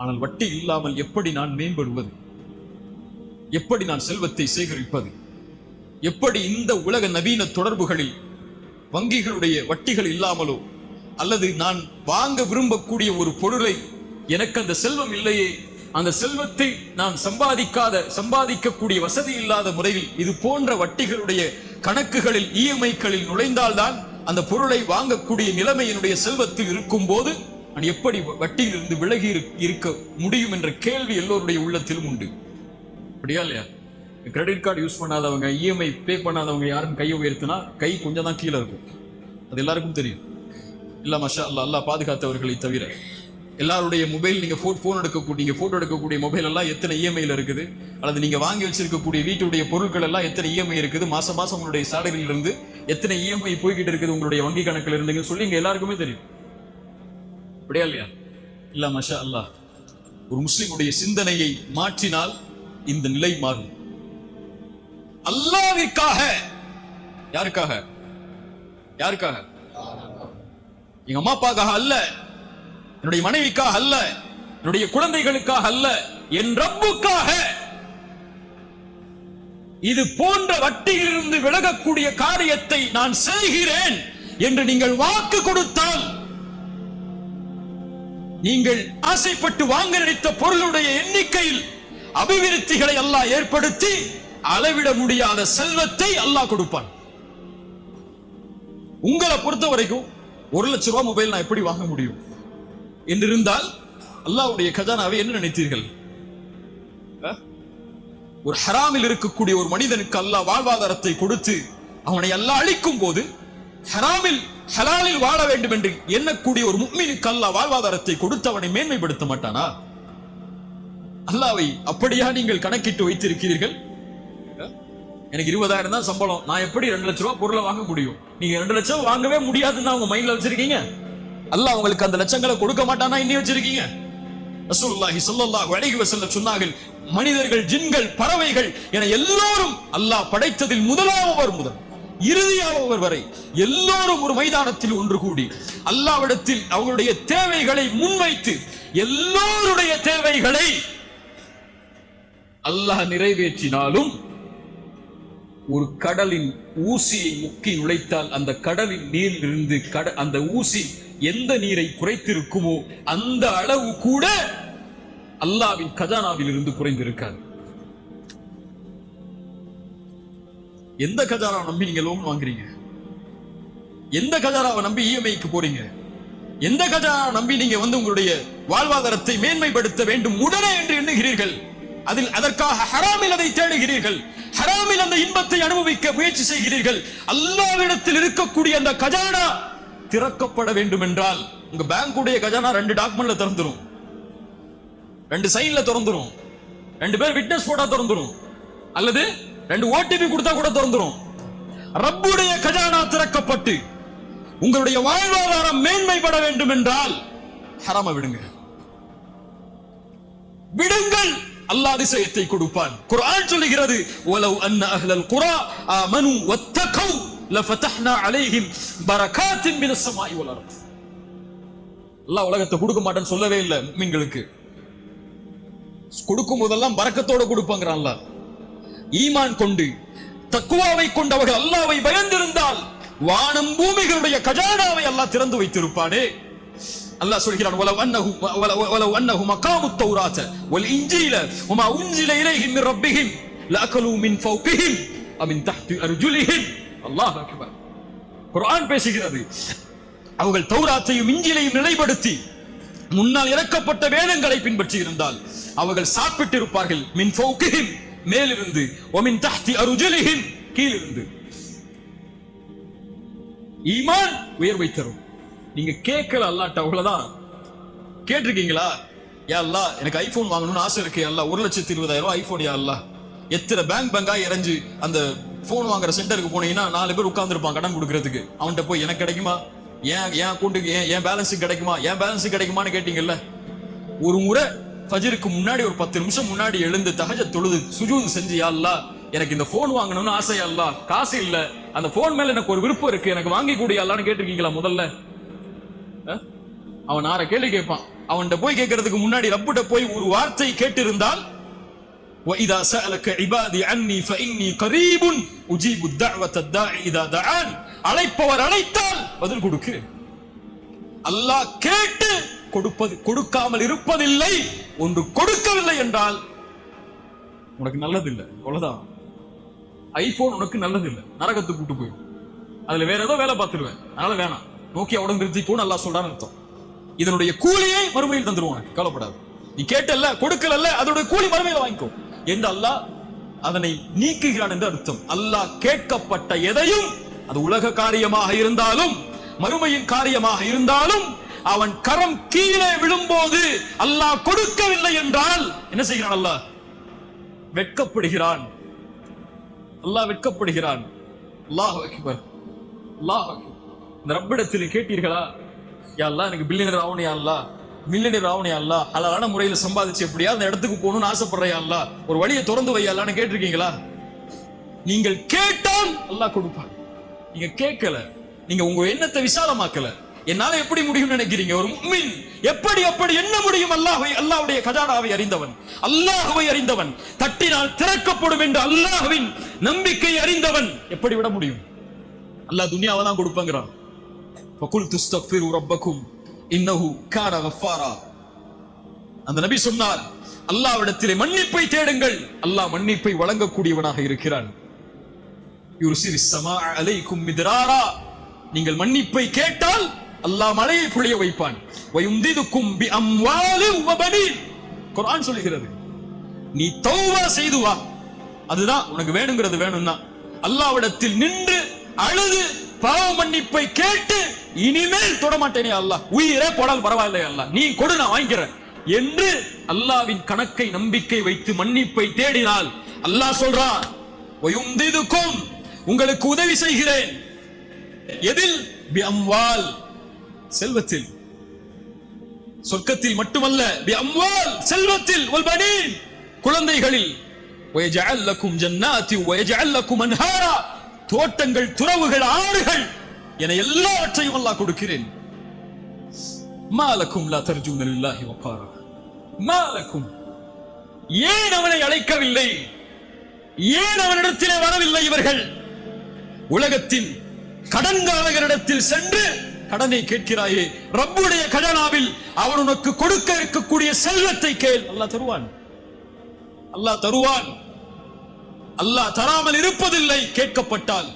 ஆனால் வட்டி இல்லாமல் எப்படி நான் மேம்படுவது? எப்படி நான் செல்வத்தை சேகரிப்பது? எப்படி இந்த உலக நவீன தொடர்புகளில் வங்கிகளுடைய வட்டிகள் இல்லாமலோ அல்லது நான் வாங்க விரும்பக்கூடிய ஒரு பொருளை எனக்கு அந்த செல்வம் இல்லையே அந்த செல்வத்தை நான் சம்பாதிக்காத சம்பாதிக்கக்கூடிய வசதி இல்லாத முறையில் இது போன்ற வட்டிகளுடைய கணக்குகளில் இஎம்ஐக்களில் நுழைந்தால்தான் அந்த பொருளை வாங்கக்கூடிய நிலைமை என்னுடைய செல்வத்தில் இருக்கும் போது நான் எப்படி வட்டியிலிருந்து விலகி இருக்க முடியும் என்ற கேள்வி எல்லோருடைய உள்ளத்திலும் உண்டு. அப்படியா இல்லையா? கிரெடிட் கார்டு யூஸ் பண்ணாதவங்க இஎம்ஐ பே பண்ணாதவங்க யாரும் கையை உயர்த்தினா கை கொஞ்சம் தான் கீழே இருக்கும். அது எல்லாருக்கும் தெரியும். இல்லை மஷா அல்லா பாதுகாத்தவர்களை தவிர. எல்லாருடைய மொபைல் நீங்கள் ஃபோன் ஃபோன் எடுக்கக்கூடிய ஃபோட்டோ எடுக்கக்கூடிய மொபைல் எல்லாம் எத்தனை இஎம்ஐயில் இருக்குது? அல்லது நீங்கள் வாங்கி வச்சிருக்கக்கூடிய வீட்டுடைய பொருட்கள் எல்லாம் எத்தனை இஎம்ஐ இருக்குது? மாதம் மாதம் உங்களுடைய சேலரியிலிருந்து எத்தனை இஎம்ஐ போய்கிட்டு இருக்குது உங்களுடைய வங்கி கணக்கில் இருந்துங்க சொல்லி இங்கே எல்லாருக்குமே தெரியும். அப்படியா இல்லையா? இல்ல மஷா அல்லா ஒரு முஸ்லிமுடைய சிந்தனையை மாற்றினால் இந்த நிலை மாறும். அல்லாவிற்காக யாருக்காக? யாருக்காக? எங்க அம்மா அப்பாக்காக அல்ல. என்னுடைய மனைவிக்காக அல்ல. என்னுடைய குழந்தைகளுக்காக அல்ல. என் ரப்புக்காக. இது போன்ற வட்டியிலிருந்து விலகக்கூடிய காரியத்தை நான் செய்கிறேன் என்று நீங்கள் வாக்கு கொடுத்தால் நீங்கள் ஆசைப்பட்டு வாங்க நினைத்த பொருளுடைய எண்ணிக்கையில் அபிவிருத்திகளை அல்லாஹ் ஏற்படுத்தி அளவிட முடியாத செல்வத்தை அல்லாஹ் கொடுப்பான். உங்களை பொறுத்த வரைக்கும் ஒரு லட்சம் ரூபாய் மொபைல் நான் எப்படி வாங்க முடியும்? என்று இருந்தால் அல்லாஹ்வுடைய கஜானாவை என்ன நினைத்தீர்கள்? ஒரு ஹராமில் இருக்கக்கூடிய ஒரு மனிதனுக்கு அல்லாஹ் வாழ்வாதாரத்தை கொடுத்து அவனை எல்லாம் அழிக்கும் போது ஹராமில் ஹலாலில் வாழ வேண்டும் என்று எண்ணக்கூடிய ஒரு முக்மீனுக்கு அல்லாஹ் வாழ்வாதாரத்தை கொடுத்தவனை மேன்மைப்படுத்த மாட்டானா? அல்லாவை அப்படியா நீங்கள் கணக்கிட்டு வைத்திருக்கிறீர்கள்? எனக்கு இருபதாயிரம் தான் சம்பளம். நான் எப்படி ரெண்டு லட்ச ரூபா பொருளை வாங்க முடியும்? நீங்க ரெண்டு லட்சம் வாங்கவே முடியாதுன்னு உங்க மைண்ட்ல வச்சிருக்கீங்க. அல்லாஹ் உங்களுக்கு அந்த லட்சங்களை கொடுக்க மாட்டானா இன்னி வச்சிருக்கீங்க? ரசூலுல்லாஹி ஸல்லல்லாஹு அலைஹி வஸல்லம் சொன்னார்கள் மனிதர்கள் ஜின்கள் பறவைகள் என எல்லோரும் அல்லாஹ் படைத்ததில் முதலாமவர் முதல். இறுதியானவர் வரை எல்லோரும் ஒரு மைதானத்தில் ஒன்று கூடி அல்லாவிடத்தில் அவங்களுடைய தேவைகளை முன்வைத்து எல்லோருடைய தேவைகளை அல்லாஹ் நிறைவேற்றினாலும் ஒரு கடலின் ஊசியை முக்கி நுழைத்தால் அந்த கடலின் நீரில் இருந்து அந்த ஊசி எந்த நீரை குறைத்திருக்குமோ அந்த அளவு கூட அல்லாவின் கஜானாவில் இருந்து குறைந்திருக்காது. எந்த கஜானாவை நம்பி நீங்க லோன் வாங்குறீங்க? எந்த கஜாராவை நம்பி இஎம்ஐக்கு போறீங்க? எந்த கஜாராவை நம்பி நீங்க வந்து உங்களுடைய வாழ்வாதாரத்தை மேன்மைப்படுத்த வேண்டும் உடனே என்று எண்ணுகிறீர்கள்? அதில் அதற்காக ஹராமில் அதை தேடுகிறீர்கள். ஹராமில் அந்த இன்பத்தை அனுபவிக்க முயற்சி செய்கிறீர்கள். அல்லாவிடத்தில் இருக்கக்கூடிய அந்த கஜானா திறக்கப்பட வேண்டும் என்றால் உங்க பேங்குடைய கஜானா ரெண்டு டாக்குமெண்ட்ல திறந்துரும். ரெண்டு சைன்ல திறந்துரும். ரெண்டு பேர் விட்னஸ் போட்டா திறந்துரும். அல்லது ரெண்டு ஓடிபி கொடுத்தா கூட திறந்துரும். ரப்புடைய கஜானா திறக்கப்பட்டு உங்களுடைய வாழ்வாதாரம் மேன்மைப்பட வேண்டும் என்றால் ஹராம விடுங்க. விடுங்கள். அல்லாஹ் அதிசயத்தை கொடுப்பான். குர்ஆன் சொல்லுகிறது வலவ் அன்ன அஹ்லல் குரா ஆமனு வத்தகவ் லஃபதஹ்னா அலைஹிம் பரகாத்தின் மினஸ் ஸமாஇ வல் அர்த். அல்லாஹ் உலகத்தை கொடுக்க மாட்டேன்னு சொல்லவே இல்லை மீன்களுக்கு. கொடுக்கும் போதெல்லாம் பறக்கத்தோட கொடுப்பாங்கிறான் அல்லாஹ். ஈமான் கொண்டு தக்குவாவை கொண்டவர்கள் அல்லாவை பயந்திருந்தால் வானம் பூமிகளுடைய கஜானாவை அல்லாஹ் திறந்து வைத்திருப்பானே. அல்லாஹ் சொல்கிறான் வலவ் அன்னஹு வலவ் அன்னஹு மகாமு தௌராத் வல் இன்ஜீல வமா உன்ஜில இலைஹிம் மின் ரப்பிஹிம் லஅகலு மின் ஃபௌகிஹிம் வ மின் தஹ்தி அர்ஜுலிஹிம். அல்லாஹ் அக்பர். குர்ஆன் பேசுகிறது அவர்கள் தௌராத்தையும் இஞ்சிலையும் நிலைப்படுத்தி முன்னால் இறக்கப்பட்ட வேதங்களை பின்பற்றி இருந்தால் அவர்கள் சாப்பிட்டிருப்பார்கள் மின் ஃபௌகிஹிம். மேலிருந்து ஒமின் தஹ்தி அருஜலிஹிம் கீழிருந்து. ஈமான் உயர்வை தரும். நீங்க கேட்கல அல்லாட்ட அவ்வளவுதான். கேட்டிருக்கீங்களா? யா எனக்கு ஐபோன் வாங்கணும்னு ஆசை இருக்கு அல்லா ஒரு லட்சத்தி இருபதாயிரம் ரூபாய் ஐபோன் யா அல்லாஹ். எத்தனை பேங்க் பேங்கா இறஞ்சு அந்த போன் வாங்குற சென்டருக்கு போனீங்கன்னா நாலு பேர் உட்காந்துருப்பான் கடன் கொடுக்கறதுக்கு. அவன்கிட்ட போய் எனக்கு கிடைக்குமா? ஏன் என் அக்கௌண்ட்டுக்கு ஏன் என் பேலன்ஸுக்கு கிடைக்குமா? என் பேலன்ஸுக்கு கிடைக்குமான்னு கேட்டீங்கல்ல? ஒரு முறை ஃபஜருக்கு முன்னாடி ஒரு பத்து நிமிஷம் முன்னாடி எழுந்து தகஜ தொழுது சுஜூது செஞ்சு யா அல்லாஹ் எனக்கு இந்த போன் வாங்கணும்னு ஆசை யா அல்லாஹ் காசு இல்ல அந்த போன் மேல எனக்கு ஒரு விருப்பம் இருக்கு எனக்கு வாங்கி கூடிய அல்லான்னு கேட்டிருக்கீங்களா முதல்ல அஹ்? அவன் ஆற கேள்வி கேட்பான் அவன்கிட்ட போய் கேட்கறதுக்கு முன்னாடி ரப்பிட்ட போய் ஒரு வார்த்தை கேட்டிருந்தால் وَإِذَا سَأَلَكَ عِبَادِي عَنِّي فَإِنِّي قَرِيبٌ أُجِيبُ الدَّعْوَةَ الدَّاعِ إِذَا دَعَانِ அழைப்பவர் அழைத்தால் பதில் கொடுக்கு அல்லாஹ் கேட்டு கொடுப்பது கொடுக்காமல் இருப்பதில்லை. ஒன்று கொடுக்கவில்லை என்றால் உனக்கு நல்லதில்லை. அவ்வளவுதான். ஐபோன் உனக்கு நல்லதில்லை. நரகத்துக்கு கூட்டு போயிடும் அதுல வேற ஏதோ வேலை பார்த்துருவேன். அதனால வேணாம். நோக்கியா உடம்பு நிறுத்திக்கோன்னு நல்லா சொல்றான்னு அர்த்தம். இதனுடைய கூலியை மறுமையில் தந்துருவோம் உனக்கு. கவலைப்படாது. நீ கேட்டல்ல கொடுக்கலல்ல அதோட கூலி மறுமையில வாங்கிக்கோ. என்று அல்லாஹ் அதனை நீக்குகிறான் என்று அர்த்தம். அல்லாஹ் கேட்கப்பட்ட எதையும் அது உலக காரியமாக இருந்தாலும் மறுமையின் காரியமாக இருந்தாலும் அவன் கரம் கீழே விழும்போது அல்லாஹ் கொடுக்கவில்லை என்றால் என்ன செய்கிறான் அல்லாஹ்? வெட்கப்படுகிறான். அல்லாஹ் வெட்கப்படுகிறான். அல்லாஹ் அக்பர். அல்லாஹ் இந்த ரப்பிடத்தில் கேட்டீர்களா? யா எனக்கு பில்லியனர் ஆகணும் யா மில்லியனர் ஆகணும் யா அழகான முறையில் சம்பாதிச்சு எப்படியா அந்த இடத்துக்கு போகணும்னு ஆசைப்படுறியா அல்லாஹ்? ஒரு வழியை திறந்து வை கேட்டிருக்கீங்களா? நீங்கள் கேட்டால் அல்லாஹ் கொடுப்பான். நீங்க கேட்கல. நீங்க உங்க எண்ணத்தை விசாலமாக்கல. என்னால எப்படி முடியும் நினைக்கிறீங்க? ஒரு முக்மின் எப்படி எப்படி என்ன முடியும்? அல்லாஹை அல்லாஹுடைய கஜானாவை அறிந்தவன். அல்லாஹ்வை அறிந்தவன். தட்டினால் திறக்கப்படும் என்று அல்லாஹ்வின் நம்பிக்கை அறிந்தவன். எப்படி விட முடியும்? அல்லாஹ் துனியாவை தான் கொடுப்பங்கிறான். ஃபகுல் துஸ்தக்ஃபிரு ரப்பக்கும் இன்னஹு கான கஃபாரா. அந்த நபி சொன்னார் அல்லாஹ்விடத்திலே மன்னிப்பை தேடுங்கள். அல்லாஹ் மன்னிப்பை வழங்கக்கூடியவனாக இருக்கிறான். யுர்சிலிஸ் சமா அலைக்கும் மிதராரா. நீங்கள் மன்னிப்பை கேட்டால் அல்லாஹ் மழையை புழிய வைப்பான். குரான் பி சொல்லுகிறது நீ தௌவா செய்து வா. அதுதான் உனக்கு வேணுங்கிறது வேணும்னா. அல்லாவிடத்தில் நின்று அழுது பாவ மன்னிப்பை கேட்டு இனிமேல் தொடமாட்டேனே அல்லாஹ். உயிரே போடால் பரவாயில்லை அல்லாஹ். நீ கொடு நான் வாங்கிக்கிறேன் என்று அல்லாவின் கணக்கை நம்பிக்கை வைத்து மன்னிப்பை தேடினால் அல்லாஹ் சொல்றான் உங்களுக்கு உதவி செய்கிறேன். எதில்? பி அம்வால். செல்வத்தில். சொர்க்கத்தில் மட்டுமல்ல செல்வத்தில் குழந்தைகளில் தோட்டங்கள் துறவுகள் ஆறுகள் என எல்லாவற்றையும் அல்லாஹ் கொடுக்கிறேன். மாலக்கும் லா தர்ஜூன லில்லாஹி வக்காரா. மாலக்கும் ஏன் அவனை அழைக்கவில்லை? ஏன் அவனிடத்திலே வரவில்லை இவர்கள்? உலகத்தின் கடன்காரகரிடத்தில் சென்று கடனை கேட்கிறாயே. ரப்புடைய கஜனாவில் அவன் உனக்கு கொடுக்க இருக்கக்கூடிய செல்வத்தை கேள். அல்லாஹ் தருவான். அல்லாஹ் தருவான். அல்லாஹ் தராமல் இருப்பதில்லை கேட்கப்பட்டால்.